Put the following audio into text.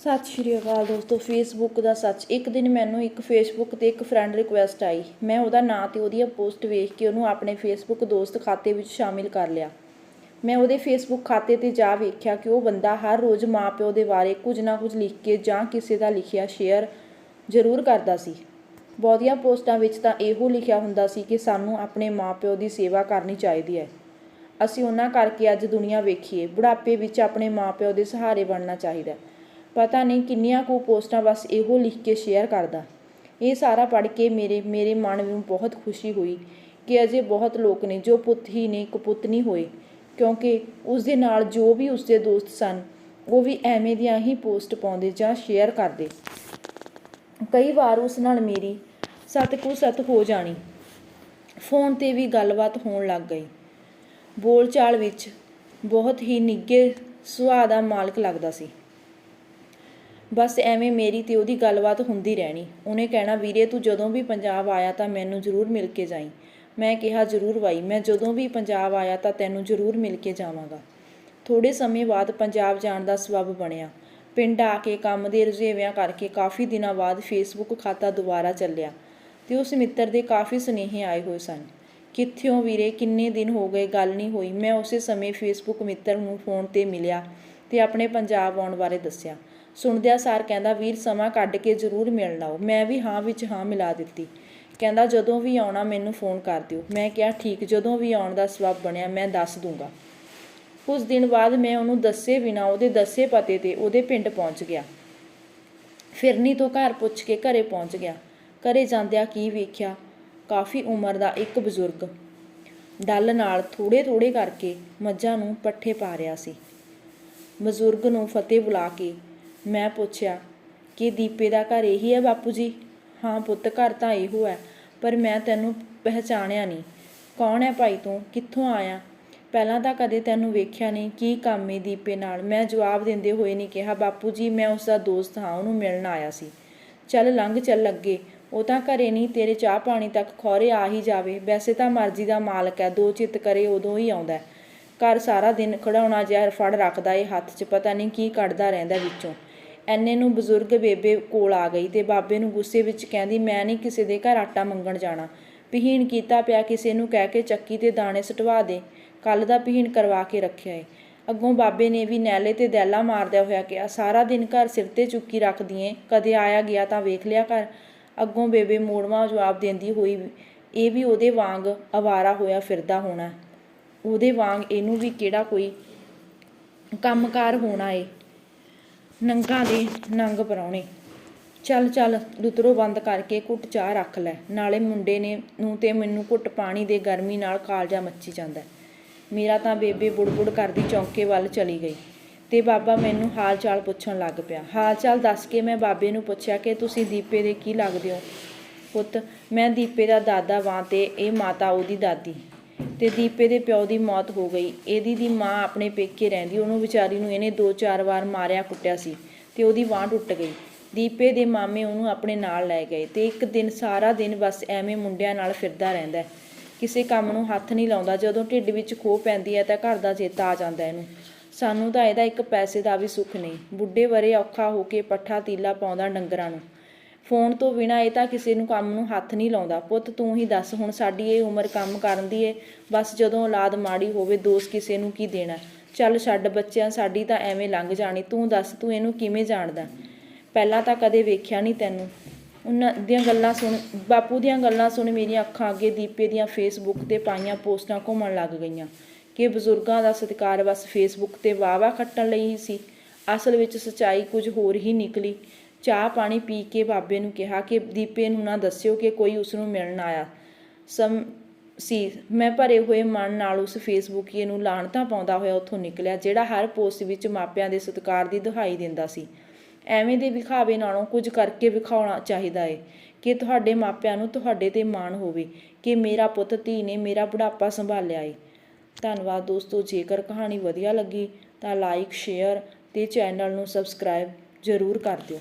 ਸਤਿ ਸ਼੍ਰੀ ਅਕਾਲ ਦੋਸਤੋ ਫੇਸਬੁੱਕ ਦਾ ਸੱਚ। ਇੱਕ ਦਿਨ ਮੈਨੂੰ ਇੱਕ ਫੇਸਬੁੱਕ ਤੇ ਇੱਕ ਫਰੈਂਡ ਰਿਕੁਐਸਟ ਆਈ। ਮੈਂ ਉਹਦਾ ਨਾਂ ਤੇ ਉਹਦੀ ਪੋਸਟ ਵੇਖ ਕੇ ਉਹਨੂੰ ਆਪਣੇ ਫੇਸਬੁੱਕ ਦੋਸਤ ਖਾਤੇ ਵਿੱਚ ਸ਼ਾਮਿਲ ਕਰ ਲਿਆ। ਮੈਂ ਉਹਦੇ ਫੇਸਬੁੱਕ ਖਾਤੇ ਤੇ ਜਾ ਵੇਖਿਆ ਕਿ ਉਹ ਬੰਦਾ ਹਰ ਰੋਜ਼ ਮਾਪਿਓ ਦੇ ਬਾਰੇ ਕੁਝ ਨਾ ਕੁਝ ਲਿਖ ਕੇ ਜਾਂ ਕਿਸੇ ਦਾ ਲਿਖਿਆ ਸ਼ੇਅਰ ਜ਼ਰੂਰ ਕਰਦਾ ਸੀ। ਬਹੁਤੀਆਂ ਪੋਸਟਾਂ ਵਿੱਚ ਤਾਂ ਇਹੋ ਲਿਖਿਆ ਹੁੰਦਾ ਸੀ ਕਿ ਸਾਨੂੰ ਆਪਣੇ ਮਾਪਿਓ ਦੀ ਸੇਵਾ ਕਰਨੀ ਚਾਹੀਦੀ ਹੈ। ਅਸੀਂ ਉਹਨਾਂ ਕਰਕੇ ਅੱਜ ਦੁਨੀਆ ਵੇਖੀਏ। ਬੁਢਾਪੇ ਵਿੱਚ ਆਪਣੇ ਮਾਪਿਓ ਦੇ ਸਹਾਰੇ ਬਣਨਾ ਚਾਹੀਦਾ ਹੈ। ਪਤਾ ਨਹੀਂ ਕਿੰਨੀਆਂ ਕੁ ਪੋਸਟਾਂ ਬਸ ਇਹੋ ਲਿਖ ਕੇ ਸ਼ੇਅਰ ਕਰਦਾ। ਇਹ ਸਾਰਾ ਪੜ੍ਹ ਕੇ ਮੇਰੇ ਮੇਰੇ ਮਨ ਨੂੰ ਬਹੁਤ ਖੁਸ਼ੀ ਹੋਈ ਕਿ ਅਜੇ ਬਹੁਤ ਲੋਕ ਨੇ ਜੋ ਪੁੱਤ ਹੀ ਨੇ ਕਪੁੱਤ ਨਹੀਂ ਹੋਏ। ਕਿਉਂਕਿ ਉਸ ਦੇ ਨਾਲ ਜੋ ਵੀ ਉਸਦੇ ਦੋਸਤ ਸਨ, ਉਹ ਵੀ ਐਵੇਂ ਦੀਆਂ ਹੀ ਪੋਸਟ ਪਾਉਂਦੇ ਜਾਂ ਸ਼ੇਅਰ ਕਰਦੇ। ਕਈ ਵਾਰ ਉਸ ਨਾਲ ਮੇਰੀ ਸਤ ਕੁ ਸਤ ਹੋ ਜਾਣੀ, ਫੋਨ ਤੇ ਵੀ ਗੱਲਬਾਤ ਹੋਣ ਲੱਗ ਗਈ। ਬੋਲਚਾਲ ਵਿੱਚ ਬਹੁਤ ਹੀ ਨਿੱਘੇ ਸੁਭਾਅ ਦਾ ਮਾਲਕ ਲੱਗਦਾ ਸੀ। ਬਸ ਐਵੇਂ ਮੇਰੀ ਤੇ ਉਹਦੀ ਗੱਲਬਾਤ ਹੁੰਦੀ ਰਹਿਣੀ। ਉਹਨੇ ਕਹਿਣਾ, ਵੀਰੇ, ਤੂੰ ਜਦੋਂ ਵੀ ਪੰਜਾਬ ਆਇਆ ਤਾਂ ਮੈਨੂੰ ਜ਼ਰੂਰ ਮਿਲ ਕੇ ਜਾਈਂ। ਮੈਂ ਕਿਹਾ, ਜ਼ਰੂਰ ਬਾਈ, ਮੈਂ ਜਦੋਂ ਵੀ ਪੰਜਾਬ ਆਇਆ ਤਾਂ ਤੈਨੂੰ ਜ਼ਰੂਰ ਮਿਲ ਕੇ ਜਾਵਾਂਗਾ। ਥੋੜੇ ਸਮੇਂ ਬਾਅਦ ਪੰਜਾਬ ਜਾਣ ਦਾ ਸਬਬ ਬਣਿਆ। ਪਿੰਡ ਆ ਕੇ ਕੰਮ ਦੇ ਰੁਝੇਵਿਆਂ ਕਰਕੇ ਕਾਫੀ ਦਿਨਾਂ ਬਾਅਦ ਫੇਸਬੁੱਕ ਖਾਤਾ ਦੁਬਾਰਾ ਚੱਲਿਆ ਤੇ ਉਸ ਮਿੱਤਰ ਦੇ ਕਾਫੀ ਸੁਨੇਹੇ ਆਏ ਹੋਏ ਸਨ। ਕਿੱਥੋਂ ਵੀਰੇ, ਕਿੰਨੇ ਦਿਨ ਹੋ ਗਏ ਗੱਲ ਨਹੀਂ ਹੋਈ? ਮੈਂ ਉਸੇ ਸਮੇਂ ਫੇਸਬੁੱਕ ਮਿੱਤਰ ਨੂੰ ਫੋਨ ਤੇ ਮਿਲਿਆ ਤੇ ਆਪਣੇ ਪੰਜਾਬ ਆਉਣ ਬਾਰੇ ਦੱਸਿਆ। ਸੁਣਦਿਆਂ ਸਾਰ ਕਹਿੰਦਾ, ਵੀਰ, ਸਮਾਂ ਕੱਢ ਕੇ ਜ਼ਰੂਰ ਮਿਲਣ ਆਓ ਮੈਂ ਵੀ ਹਾਂ ਵਿੱਚ ਹਾਂ ਮਿਲਾ ਦਿੱਤੀ। ਕਹਿੰਦਾ, ਜਦੋਂ ਵੀ ਆਉਣਾ, ਮੈਨੂੰ ਫੋਨ ਕਰ ਦਿਓ। ਮੈਂ ਕਿਹਾ, ਠੀਕ, ਜਦੋਂ ਵੀ ਆਉਣ ਦਾ ਸਬਬ ਬਣਿਆ, ਮੈਂ ਦੱਸ ਦੂੰਗਾ। ਕੁਝ ਦਿਨ ਬਾਅਦ ਮੈਂ ਉਹਨੂੰ ਦੱਸੇ ਬਿਨਾ ਉਹਦੇ ਦੱਸੇ ਪਤੇ ਤੇ ਉਹਦੇ ਪਿੰਡ ਪਹੁੰਚ ਗਿਆ। ਫਿਰਨੀ ਤੋਂ ਘਰ ਪੁੱਛ ਕੇ ਘਰੇ ਪਹੁੰਚ ਗਿਆ। ਘਰੇ ਜਾਂਦਿਆਂ ਕੀ ਵੇਖਿਆ? ਕਾਫੀ ਉਮਰ ਦਾ ਇੱਕ ਬਜ਼ੁਰਗ। ਡੱਲ ਨਾਲ ਥੋੜੇ ਥੋੜੇ ਕਰਕੇ ਮੱਝਾਂ ਨੂੰ ਪੱਠੇ ਪਾ ਰਿਹਾ ਸੀ। ਬਜ਼ੁਰਗ ਨੂੰ ਫਤਿਹ ਬੁਲਾ ਕੇ ਮੈਂ ਪੁੱਛਿਆ, ਕਿ ਦੀਪੇ ਦਾ ਘਰ ਇਹੀ ਹੈ ਬਾਪੂ ਜੀ ਹਾਂ ਪੁੱਤ, ਘਰ ਤਾਂ ਇਹੋ ਹੈ, ਪਰ ਮੈਂ ਤੈਨੂੰ ਪਹਿਚਾਣਿਆ ਨਹੀਂ। ਕੌਣ ਹੈ ਭਾਈ ਤੂੰ? ਕਿੱਥੋਂ ਆਇਆ? ਪਹਿਲਾਂ ਤਾਂ ਕਦੇ ਤੈਨੂੰ ਵੇਖਿਆ ਨਹੀਂ, ਕੀ ਕੰਮ ਏ ਦੀਪੇ ਨਾਲ? ਮੈਂ ਜਵਾਬ ਦਿੰਦੇ ਹੋਏ ਨਹੀਂ ਕਿਹਾ ਬਾਪੂ ਜੀ ਮੈਂ ਉਸ ਦਾ ਦੋਸਤ ਹਾਂ, ਉਹਨੂੰ ਮਿਲਣ ਆਇਆ ਸੀ। ਚੱਲ ਲੰਘ, ਚੱਲ ਲੱਗੇ ਉਹ ਤਾਂ ਘਰੇ ਨਹੀਂ, ਤੇਰੇ ਚਾਹ ਪਾਣੀ ਤੱਕ ਖੌਰੇ ਆ ਹੀ ਜਾਵੇ। ਵੈਸੇ ਤਾਂ ਮਰਜ਼ੀ ਦਾ ਮਾਲਕ ਹੈ, ਦੋ ਚਿੱਤ ਕਰੇ ਉਦੋਂ ਹੀ ਆਉਂਦਾ ਘਰ ਸਾਰਾ ਦਿਨ ਖੜਾਉਣਾ ਜਿਹਾ ਫੜ ਰੱਖਦਾ ਏ, ਹੱਥ 'ਚ ਪਤਾ ਨਹੀਂ ਕੀ ਕੱਢਦਾ ਰਹਿੰਦਾ ਵਿੱਚੋਂ। ਐਨੇ ਨੂੰ ਬਜ਼ੁਰਗ ਬੇਬੇ ਕੋਲ ਆ ਗਈ ਤੇ ਬਾਬੇ ਨੂੰ ਗੁੱਸੇ ਵਿੱਚ ਕਹਿੰਦੀ, ਮੈਂ ਨਹੀਂ ਕਿਸੇ ਦੇ ਘਰ ਆਟਾ ਮੰਗਣ ਜਾਣਾ। ਪਹੀਣ ਕੀਤਾ ਪਿਆ ਕਿਸੇ ਨੂੰ ਕਹਿ ਕੇ ਚੱਕੀ ਤੇ ਦਾਣੇ ਸਟਵਾ ਦੇ। ਕੱਲ ਦਾ ਪਹੀਣ ਕਰਵਾ ਕੇ ਰੱਖਿਆ ਏ। ਅੱਗੋਂ ਬਾਬੇ ਨੇ ਵੀ ਨੈਲੇ ਤੇ ਦੈਲਾ ਮਾਰਦਿਆ ਹੋਇਆ ਕਿਹਾ, ਸਾਰਾ ਦਿਨ ਘਰ ਸਿਰ ਤੇ ਚੁੱਕੀ ਰੱਖਦੀ ਏ, ਕਦੇ ਆਇਆ ਗਿਆ ਤਾਂ ਵੇਖ ਲਿਆ ਕਰ। ਅੱਗੋਂ ਬੇਬੇ ਮੋੜਵਾ ਜਵਾਬ ਦਿੰਦੀ ਹੋਈ, ਇਹ ਵੀ ਉਹਦੇ ਵਾਂਗ ਅਵਾਰਾ ਹੋਇਆ ਫਿਰਦਾ ਹੋਣਾ। ਉਹਦੇ ਵਾਂਗ ਇਹਨੂੰ ਵੀ ਕਿਹੜਾ ਕੋਈ ਕੰਮਕਾਰ ਹੋਣਾ ਏ? ਨੰਗਾ ਦੇ ਨੰਗ ਪਰਾਉਣੇ ਚੱਲ ਚੱਲ ਲੁਤਰੋ ਬੰਦ ਕਰਕੇ ਘੁੱਟ ਚਾਹ ਰੱਖ ਲੈ। ਨਾਲੇ ਮੁੰਡੇ ਨੇ ਨੂੰ ਤੇ ਮੈਨੂੰ ਘੁੱਟ ਪਾਣੀ ਦੇ ਗਰਮੀ ਨਾਲ ਕਾਲਜਾ ਮੱਚੀ ਜਾਂਦਾ। ਮੇਰਾ ਤਾਂ ਬੇਬੇ ਬੁੜਬੁੜ ਕਰਦੀ ਚੌਂਕੇ ਵੱਲ ਚਲੀ ਗਈ। ਤੇ ਬਾਬਾ ਮੈਨੂੰ ਹਾਲ ਚਾਲ ਪੁੱਛਣ ਲੱਗ ਪਿਆ। ਹਾਲ ਚਾਲ ਦੱਸ ਕੇ ਮੈਂ ਬਾਬੇ ਨੂੰ ਪੁੱਛਿਆ ਕਿ ਤੁਸੀਂ ਦੀਪੇ ਦੇ ਕੀ ਲੱਗਦੇ ਹੋ? ਪੁੱਤ, ਮੈਂ ਦੀਪੇ ਦਾ ਦਾਦਾ ਵਾਂ ਤੇ ਇਹ ਮਾਤਾ ਉਹਦੀ ਦਾਦੀ। ਤੇ ਦੀਪੇ ਦੇ ਪਿਓ ਦੀ ਮੌਤ ਹੋ ਗਈ। ਇਹਦੀ ਦੀ ਮਾਂ ਆਪਣੇ ਪੇਕੇ ਰਹਿੰਦੀ। ਉਹਨੂੰ ਵਿਚਾਰੀ ਨੂੰ ਇਹਨੇ ਦੋ ਚਾਰ ਵਾਰ ਮਾਰਿਆ, ਕੁੱਟਿਆ ਸੀ ਤੇ ਉਹਦੀ ਬਾਂਹ ਟੁੱਟ ਗਈ। ਦੀਪੇ ਦੇ ਮਾਮੇ ਉਹਨੂੰ ਆਪਣੇ ਨਾਲ ਲੈ ਗਏ ਤੇ ਇੱਕ ਦਿਨ ਸਾਰਾ ਦਿਨ ਬਸ ਐਵੇਂ ਮੁੰਡਿਆਂ ਨਾਲ ਫਿਰਦਾ ਰਹਿੰਦਾ। ਕਿਸੇ ਕੰਮ ਨੂੰ ਹੱਥ ਨਹੀਂ ਲਾਉਂਦਾ। ਜਦੋਂ ਢਿੱਡ ਵਿੱਚ ਖੋ ਪੈਂਦੀ ਹੈ ਤਾਂ ਘਰ ਦਾ ਚੇਤਾ ਆ ਜਾਂਦਾ ਇਹਨੂੰ। ਸਾਨੂੰ ਤਾਂ ਇਹਦਾ ਇੱਕ ਪੈਸੇ ਦਾ ਵੀ ਸੁੱਖ ਨਹੀਂ। ਬੁੱਢੇ ਵਰੇ ਔਖਾ ਹੋ ਕੇ ਪੱਠਾ ਤੀਲਾ ਪਾਉਂਦਾ ਡੰਗਰਾਂ ਨੂੰ। ਫੋਨ ਤੋਂ ਬਿਨਾ ਇਹ ਤਾਂ ਕਿਸੇ ਨੂੰ ਕੰਮ ਨੂੰ ਹੱਥ ਨਹੀਂ ਲਾਉਂਦਾ। ਪੁੱਤ, ਤੂੰ ਹੀ ਦੱਸ, ਹੁਣ ਸਾਡੀ ਇਹ ਉਮਰ ਕੰਮ ਕਰਨ ਦੀ ਏ। ਬਸ ਜਦੋਂ ਔਲਾਦ ਮਾੜੀ ਹੋਵੇ, ਦੋਸ ਕਿਸੇ ਨੂੰ ਕੀ ਦੇਣਾ? ਚੱਲ ਛੱਡ ਬੱਚਿਆਂ, ਸਾਡੀ ਤਾਂ ਐਵੇਂ ਲੰਘ ਜਾਣੀ। ਤੂੰ ਦੱਸ, ਤੂੰ ਇਹਨੂੰ ਕਿਵੇਂ ਜਾਣਦਾ? ਪਹਿਲਾਂ ਤਾਂ ਕਦੇ ਵੇਖਿਆ ਨਹੀਂ ਤੈਨੂੰ। ਉਹਨਾਂ ਦੀਆਂ ਗੱਲਾਂ ਸੁਣ, ਬਾਪੂ ਦੀਆਂ ਗੱਲਾਂ ਸੁਣ ਮੇਰੀਆਂ ਅੱਖਾਂ ਅੱਗੇ ਦੀਪੇ ਦੀਆਂ ਫੇਸਬੁੱਕ ਤੇ ਪਾਈਆਂ ਪੋਸਟਾਂ ਘੁੰਮਣ ਲੱਗ ਗਈਆਂ। ਕਿ ਬਜ਼ੁਰਗਾਂ ਦਾ ਸਤਿਕਾਰ ਬਸ ਫੇਸਬੁੱਕ ਤੇ ਵਾਵਾ ਖੱਟਣ ਲਈ ਹੀ ਸੀ। ਅਸਲ ਵਿੱਚ ਸੱਚਾਈ ਕੁਝ ਹੋਰ ਹੀ ਨਿਕਲੀ। ਚਾਹ ਪਾਣੀ ਪੀ ਕੇ ਬਾਬੇ ਨੂੰ ਕਿਹਾ ਕਿ ਦੀਪੇ ਨੂੰ ਨਾ ਦੱਸਿਓ ਕਿ ਕੋਈ ਉਸ ਨੂੰ ਮਿਲਣ ਆਇਆ। ਸਮ ਸੀ। ਮੈਂ ਭਰੇ ਹੋਏ ਮਨ ਨਾਲ ਉਸ ਫੇਸਬੁੱਕੀਏ ਨੂੰ ਲਾਣਤਾਂ ਪਾਉਂਦਾ ਹੋਇਆ ਉੱਥੋਂ ਨਿਕਲਿਆ, ਜਿਹੜਾ ਹਰ ਪੋਸਟ ਵਿੱਚ ਮਾਪਿਆਂ ਦੇ ਸਤਿਕਾਰ ਦੀ ਦੁਹਾਈ ਦਿੰਦਾ ਸੀ। ਐਵੇਂ ਦੇ ਵਿਖਾਵੇ ਨਾਲੋਂ ਕੁਝ ਕਰਕੇ ਵਿਖਾਉਣਾ ਚਾਹੀਦਾ ਏ ਕਿ ਤੁਹਾਡੇ ਮਾਪਿਆਂ ਨੂੰ ਤੁਹਾਡੇ ਤੇ ਮਾਣ ਹੋਵੇ ਕਿ ਮੇਰਾ ਪੁੱਤ, ਧੀ ਨੇ ਮੇਰਾ ਬੁਢਾਪਾ ਸੰਭਾਲਿਆ ਏ। ਧੰਨਵਾਦ ਦੋਸਤੋ, ਜੇਕਰ ਕਹਾਣੀ ਵਧੀਆ ਲੱਗੀ ਤਾਂ ਲਾਈਕ, ਸ਼ੇਅਰ ਤੇ ਚੈਨਲ ਨੂੰ ਸਬਸਕ੍ਰਾਈਬ ਜ਼ਰੂਰ ਕਰ ਦਿਓ।